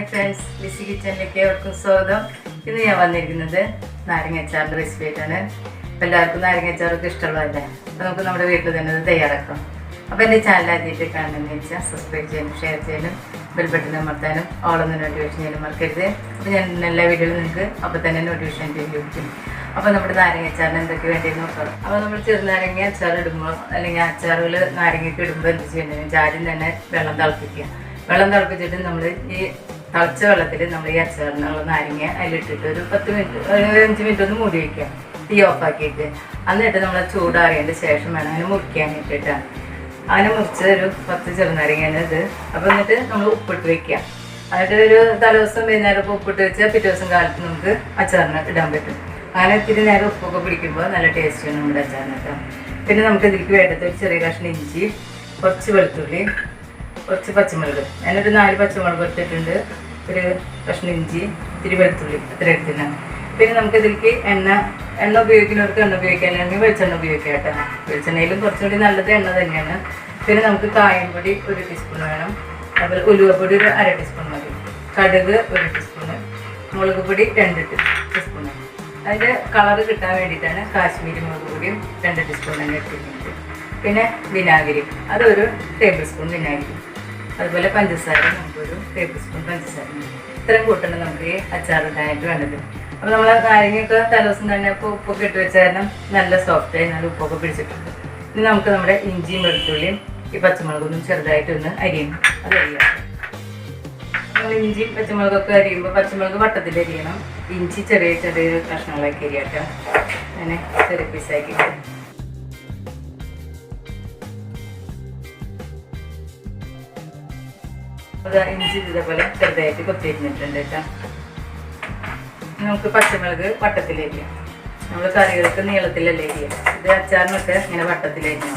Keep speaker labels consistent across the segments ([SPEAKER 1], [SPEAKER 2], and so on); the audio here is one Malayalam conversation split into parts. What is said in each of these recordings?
[SPEAKER 1] ഹായ് ഫ്രണ്ട്സ് ലിസി കിച്ചണിലേക്ക് ഏവർക്കും സ്വാഗതം. ഇന്ന് ഞാൻ വന്നിരിക്കുന്നത് നാരങ്ങ അച്ചാറിന്റെ റെസിപ്പി ആയിട്ടാണ്. അപ്പോൾ എല്ലാവർക്കും നാരങ്ങ അച്ചാറൊക്കെ ഇഷ്ടമുള്ളതല്ലേ? അപ്പോൾ നമുക്ക് നമ്മുടെ വീട്ടിൽ തന്നെ അത് തയ്യാറാക്കാം. അപ്പോൾ എന്റെ ചാനൽ ആദ്യമായിട്ട് കാണണമെന്ന് വെച്ചാൽ സബ്സ്ക്രൈബ് ചെയ്യാനും ഷെയർ ചെയ്യാനും ബെൽ ബട്ടൺ അമർത്താനും ഓളൊന്ന് നോട്ടിഫിക്കേഷൻ ചെയ്യാനും മറക്കരുത്. അപ്പോൾ ഞാൻ എല്ലാ വീഡിയോയിലും നിങ്ങൾക്ക് അപ്പോൾ തന്നെ നോട്ടിഫിക്കേഷൻ ലഭിക്കും അപ്പോൾ നമ്മുടെ നാരങ്ങ അച്ചാറിന് എന്തൊക്കെ വേണ്ടി നോക്കാം. അപ്പോൾ നമ്മൾ ചെറുനാരങ്ങ അച്ചാർ ഇടുമ്പോൾ അല്ലെങ്കിൽ അച്ചാറുകൾ നാരങ്ങയ്ക്ക് ഇടുമ്പോൾ എന്ത് ചെയ്യണമെന്ന് ആദ്യം തന്നെ വെള്ളം തിളപ്പിക്കുക. വെള്ളം തിളപ്പിച്ചിട്ട് നമ്മൾ ഈ തിളച്ച വെള്ളത്തിൽ നമ്മൾ ഈ അച്ചാറിനുള്ള നാരങ്ങ അതിലിട്ടിട്ട് ഒരു പത്ത് മിനിറ്റ് ഒരു അഞ്ച് മിനിറ്റ് ഒന്ന് മൂടി വയ്ക്കുക തീ ഓഫാക്കിയിട്ട് എന്നിട്ട് നമ്മൾ ചൂടാറിയതിന്റെ ശേഷം വേണം അതിനെ മുറിക്കാൻ ഇട്ടിട്ടാണ് അങ്ങനെ മുറിച്ച് ഒരു പത്ത് ചെറുനാരങ്ങയാണ് ഇത്. അപ്പോൾ എന്നിട്ട് നമ്മൾ ഉപ്പിട്ട് വയ്ക്കുക എന്നിട്ട് ഒരു തലേദിവസം വൈകുന്നേരം ഒക്കെ ഉപ്പിട്ട് വെച്ചാൽ പിറ്റേ ദിവസം കാലത്ത് നമുക്ക് അച്ചാറിന് ഇടാൻ പറ്റും. അങ്ങനെ ഇത്തിരി നേരം ഉപ്പൊക്കെ പിടിക്കുമ്പോൾ നല്ല ടേസ്റ്റാണ് നമ്മുടെ അച്ചാറിന് കേട്ടോ പിന്നെ നമുക്ക് ഇതിലേക്ക് വേണ്ടത് ഒരു ചെറിയ കഷ്ണം ഇഞ്ചി കുറച്ച് വെളുത്തുള്ളി കുറച്ച് പച്ചമുളക്. ഞാനൊരു നാല് പച്ചമുളക് എടുത്തിട്ടുണ്ട്. ഒരു കഷ്ണം ഇഞ്ചി ഇത്തിരി വെളുത്തുള്ളി ഇത്ര എടുത്തിട്ടാണ് പിന്നെ നമുക്ക് ഇതിലേക്ക് എണ്ണ എണ്ണ ഉപയോഗിക്കുന്നവർക്ക് എണ്ണ ഉപയോഗിക്കാനാണെങ്കിൽ വെളിച്ചെണ്ണ ഉപയോഗിക്കാം കേട്ടോ. വെളിച്ചെണ്ണയിലും കുറച്ചുകൂടി നല്ലത് എണ്ണ തന്നെയാണ്. പിന്നെ നമുക്ക് കായംപൊടി ഒരു ടീസ്പൂൺ വേണം. അതുപോലെ ഉലുവപ്പൊടി ഒരു അര ടീസ്പൂൺ മതി. കടുക് ഒരു ടീസ്പൂണ് മുളക് പൊടി രണ്ട് ടീസ്പൂണ് അതിന്റെ കളർ കിട്ടാൻ വേണ്ടിയിട്ടാണ് കാശ്മീരി മുളക് പൊടിയും രണ്ട് ടീസ്പൂൺ തന്നെ എടുത്തിട്ടുണ്ട് പിന്നെ വിനാഗിരി. അതൊരു ടേബിൾ സ്പൂൺ വിനാഗിരി. അതുപോലെ പഞ്ചസാര നമുക്കൊരു ടേബിൾ സ്പൂൺ പഞ്ചസാര ഇത്രയും കൂട്ടണം നമുക്ക് അച്ചാറിടാനായിട്ട് വേണ്ടത്. അപ്പോൾ നമ്മൾ നാരങ്ങയൊക്കെ തലേദിവസം തന്നെ ഇപ്പോൾ ഉപ്പൊക്കെ ഇട്ട് വെച്ച കാരണം നല്ല സോഫ്റ്റ് ആയി നല്ല ഉപ്പൊക്കെ പിടിച്ചിട്ടുണ്ട്. ഇനി നമുക്ക് നമ്മുടെ ഇഞ്ചിയും വെളുത്തുള്ളിയും ഈ പച്ചമുളകൊന്നും ചെറുതായിട്ടൊന്ന് അരിയണം. അത് അരിയാം. നമ്മൾ ഇഞ്ചിയും പച്ചമുളകൊക്കെ അരിയുമ്പോൾ പച്ചമുളക് വട്ടത്തിൽ അരിയണം. ഇഞ്ചി ചെറിയ ചെറിയ കഷ്ണങ്ങളൊക്കെ അരിയാട്ടോ. അങ്ങനെ ചെറിയ പീസാക്കിയിട്ട് ഇഞ്ചി ഇതേപോലെ ചെറുതായിട്ട് കൊത്തിരിഞ്ഞിട്ടുണ്ട് കേട്ടോ. നമുക്ക് പച്ചമുളക് വട്ടത്തിലരിയാം നമ്മൾ കറികൾക്ക് നീളത്തിലല്ലേ അരിയാം ഇത് അച്ചാറിനൊക്കെ ഇങ്ങനെ വട്ടത്തിലരിഞ്ഞു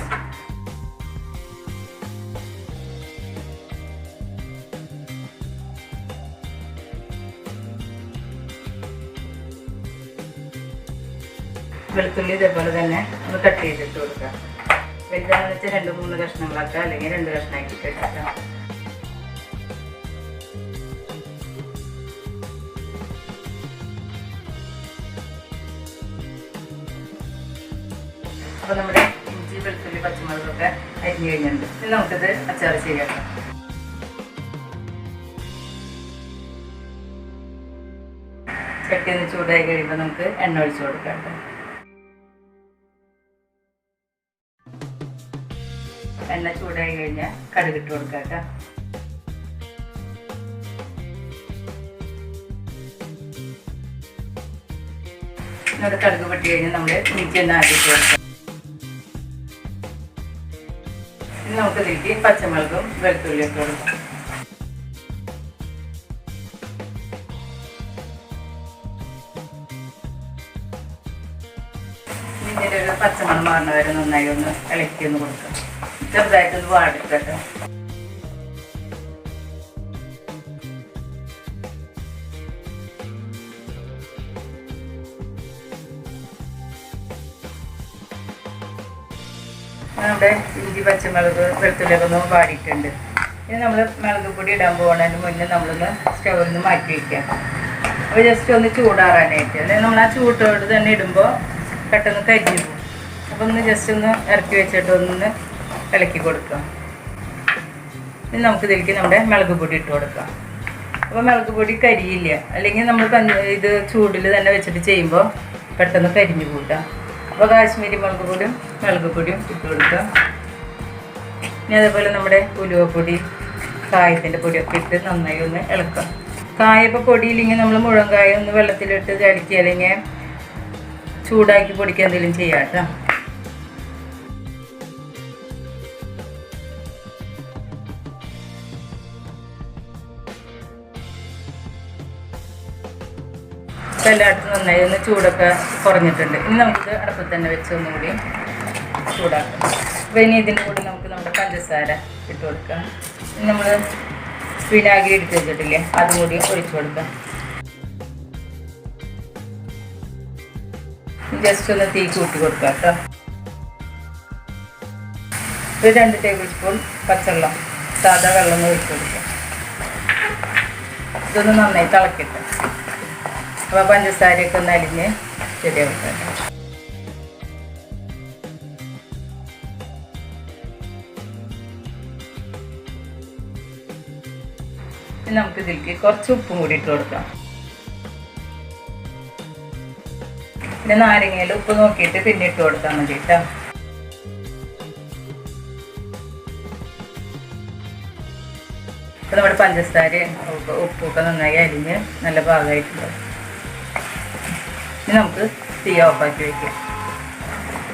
[SPEAKER 1] വെളുത്തുള്ളി ഇതേപോലെ തന്നെ ഒന്ന് കട്ട് ചെയ്തിട്ട് കൊടുക്കാം വലുതാണെന്ന് വെച്ചാൽ രണ്ട് മൂന്ന് കഷ്ണങ്ങളാക്കാം അല്ലെങ്കിൽ രണ്ട് കഷ്ണമാക്കിയിട്ട് എടുക്കാം അപ്പോൾ നമ്മുടെ ഇഞ്ചി വെളുത്തുള്ളി പച്ചമുളകൊക്കെ അരിഞ്ഞു കഴിഞ്ഞിട്ടുണ്ട്. ഇനി നമുക്കിത് അച്ചാർ ചെയ്യാം. ചട്ടി ഒന്ന് ചൂടായി കഴിയുമ്പോൾ നമുക്ക് എണ്ണ ഒഴിച്ചു കൊടുക്കാം എണ്ണ ചൂടായി കഴിഞ്ഞാൽ കടുകിട്ട് കൊടുക്കാം കേട്ടോ. ഇവിടെ കടുക് പൊട്ടി കഴിഞ്ഞാൽ നമ്മൾ ഇഞ്ചി ഒന്ന് ആട്ടിട്ട് കൊടുക്കാം. നമുക്ക് ഇതിലേക്ക് പച്ചമുളകും വെളുത്തുള്ളിയും ഒക്കെ കൊടുക്കാം. ഇതിന്റെ ഒരു പച്ചമണം മാറുന്ന നന്നായി ഒന്ന് ഇളക്കി ഒന്ന് കൊടുക്കാം. ചെറുതായിട്ടൊന്ന് വാടിക്കട്ടെ. നമ്മുടെ ഇഞ്ചി പച്ചമുളക് വെളുത്തുള്ളിയൊക്കെ വാടിയിട്ടുണ്ട്. ഇനി നമ്മൾ മുളക് പൊടി ഇടാൻ പോകുന്നതിന് മുന്നേ നമ്മളൊന്ന് സ്റ്റൗവിൽ നിന്ന് മാറ്റി വയ്ക്കാം അപ്പോൾ ജസ്റ്റ് ഒന്ന് ചൂടാറാനായിട്ട്. അല്ലെങ്കിൽ നമ്മൾ ആ ചൂട്ടോട് തന്നെ ഇടുമ്പോൾ പെട്ടെന്ന് കരിഞ്ഞു പോകും. അപ്പോൾ ഒന്ന് ജസ്റ്റ് ഒന്ന് ഇറക്കി വെച്ചിട്ട് ഒന്ന് ഇളക്കി കൊടുക്കാം ഇനി നമുക്ക് ഇതിലേക്ക് നമ്മുടെ മുളക് പൊടി ഇട്ട് കൊടുക്കാം അപ്പോൾ മുളക് പൊടി കരിയില്ല. അല്ലെങ്കിൽ നമ്മൾ ഇത് ചൂടിൽ തന്നെ വെച്ചിട്ട് ചെയ്യുമ്പോൾ പെട്ടെന്ന് കരിഞ്ഞു കൂട്ടാം അപ്പോൾ കാശ്മീരി മുളക് പൊടിയും മുളക് പൊടിയും ഇട്ട് കൊടുക്കാം ഇനി അതേപോലെ നമ്മുടെ ഉലുവപ്പൊടി കായത്തിന്റെ പൊടിയൊക്കെ ഇട്ട് നന്നായി ഒന്ന് ഇളക്കാം കായപ്പോൾ പൊടിയില്ലെങ്കിൽ നമ്മൾ മുഴങ്കായ കായ ഒന്ന് വെള്ളത്തിലിട്ട് ചലിക്കുക അല്ലെങ്കിൽ ചൂടാക്കി പൊടിക്കുക എന്തെങ്കിലും ചെയ്യാം കേട്ടോ. എല്ലാവർക്കും നന്നായി ഒന്ന് ചൂടൊക്കെ കുറഞ്ഞിട്ടുണ്ട്. ഇനി നമുക്ക് അടുപ്പത്ത് തന്നെ വെച്ച് ഒന്നുകൂടി ചൂടാക്കാം അപ്പോൾ ഇനി ഇതിന്റെ കൂടെ നമുക്ക് നമ്മുടെ പഞ്ചസാര ഇട്ട് കൊടുക്കാം. നമ്മൾ വിനാഗിരി എടുത്ത് വെച്ചിട്ടില്ലേ അതും കൂടി ഒഴിച്ചു കൊടുക്കാം. ജസ്റ്റ് ഒന്ന് തീ കൂട്ടി കൊടുക്കാം കേട്ടോ. ഒരു രണ്ട് ടേബിൾ സ്പൂൺ പച്ചവെള്ളം സാധാ വെള്ളം ഒന്ന് ഒഴിച്ചു കൊടുക്കാം. ഇതൊന്ന് നന്നായി തിളക്കട്ടെ. അപ്പോൾ പഞ്ചസാരയൊക്കെ ഒന്ന് അലിഞ്ഞ് ശരിയാവട്ടെ നമുക്ക് ഇതിലേക്ക് കുറച്ച് ഉപ്പും കൂടി ഇട്ട് കൊടുക്കാം. പിന്നെ നാരങ്ങയിൽ ഉപ്പ് നോക്കിയിട്ട് പിന്നെ ഇട്ട് കൊടുത്താൽ മതി കേട്ടോ. ഇപ്പം നമ്മുടെ പഞ്ചസാര ഉപ്പ് ഉപ്പൊക്കെ നന്നായി അരിഞ്ഞ് നല്ല പാകമായിട്ടുണ്ട്. ഇനി നമുക്ക് തീ ഓഫാക്കി വയ്ക്കാം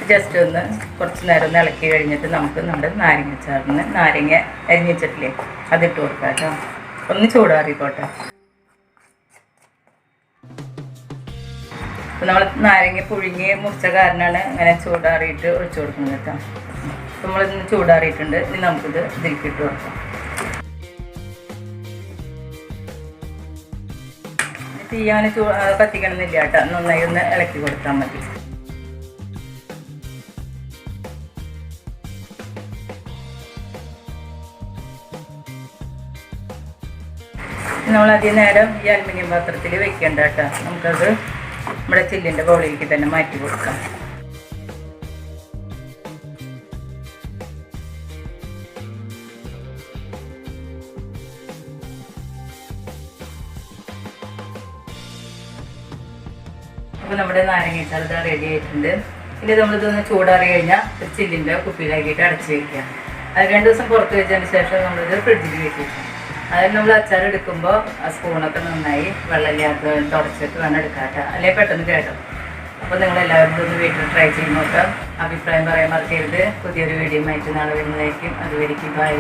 [SPEAKER 1] ജസ്റ്റ് ഒന്ന് കുറച്ച് നേരം ഒന്ന് ഇളക്കി കഴിഞ്ഞിട്ട് നമുക്ക് നമ്മുടെ നാരങ്ങ ചാറിന് നാരങ്ങ അരിഞ്ഞിച്ചിട്ടില്ലേ അതിട്ട് കൊടുക്കാം കേട്ടോ. ഒന്ന് ചൂടാറിക്കോട്ടെ. നമ്മൾ നാരങ്ങ പുഴുങ്ങി മുറിച്ച കാരണമാണ് ഇങ്ങനെ ചൂടാറിയിട്ട് ഒഴിച്ചു കൊടുക്കുന്നത് കേട്ടോ. നമ്മൾ നമ്മളിന്ന് ചൂടാറിയിട്ടുണ്ട്. ഇനി നമുക്കിത് ഇതിലേക്ക് ഇട്ട് കൊടുക്കാം. തീയാന് ചൂ കത്തിക്കണമെന്നില്ല കേട്ടോ. നന്നായി ഒന്ന് ഇളക്കി കൊടുത്താൽ മതി. നമ്മൾ നേരം ഈ അലുമിനിയം പാത്രത്തിൽ വെക്കേണ്ട കേട്ടോ. നമുക്കത് നമ്മുടെ ചില്ലിന്റെ ബൗളിലേക്ക് തന്നെ മാറ്റി കൊടുക്കാം. അപ്പോൾ നമ്മുടെ നാരങ്ങ ഇതാ റെഡി ആയിട്ടുണ്ട്. ഇനി നമ്മളിതൊന്ന് ചൂടാറി കഴിഞ്ഞാൽ ഒരു ചില്ലിന്റെ കുപ്പിയിലാക്കിയിട്ട് അടച്ച് വയ്ക്കുക അത് രണ്ട് ദിവസം പുറത്ത് വെച്ചതിന് ശേഷം നമ്മളിത് ഫ്രിഡ്ജിൽ വെക്കും അതായത് നമ്മൾ അച്ചാർ എടുക്കുമ്പോൾ ആ സ്പൂണൊക്കെ നന്നായി വെള്ളമില്ലാത്ത തുടച്ചിട്ട് വേണം എടുക്കാട്ടോ അല്ലെങ്കിൽ പെട്ടെന്ന് കേട്ടോ. അപ്പോൾ നിങ്ങൾ എല്ലാവരും ഒന്ന് വീട്ടിൽ ട്രൈ ചെയ്ത് അഭിപ്രായം പറയാൻ മറക്കരുത്. പുതിയൊരു വീഡിയോ ആയിട്ട് നാളെ വരുന്നതായിരിക്കും. അതുവരേക്കും ബൈ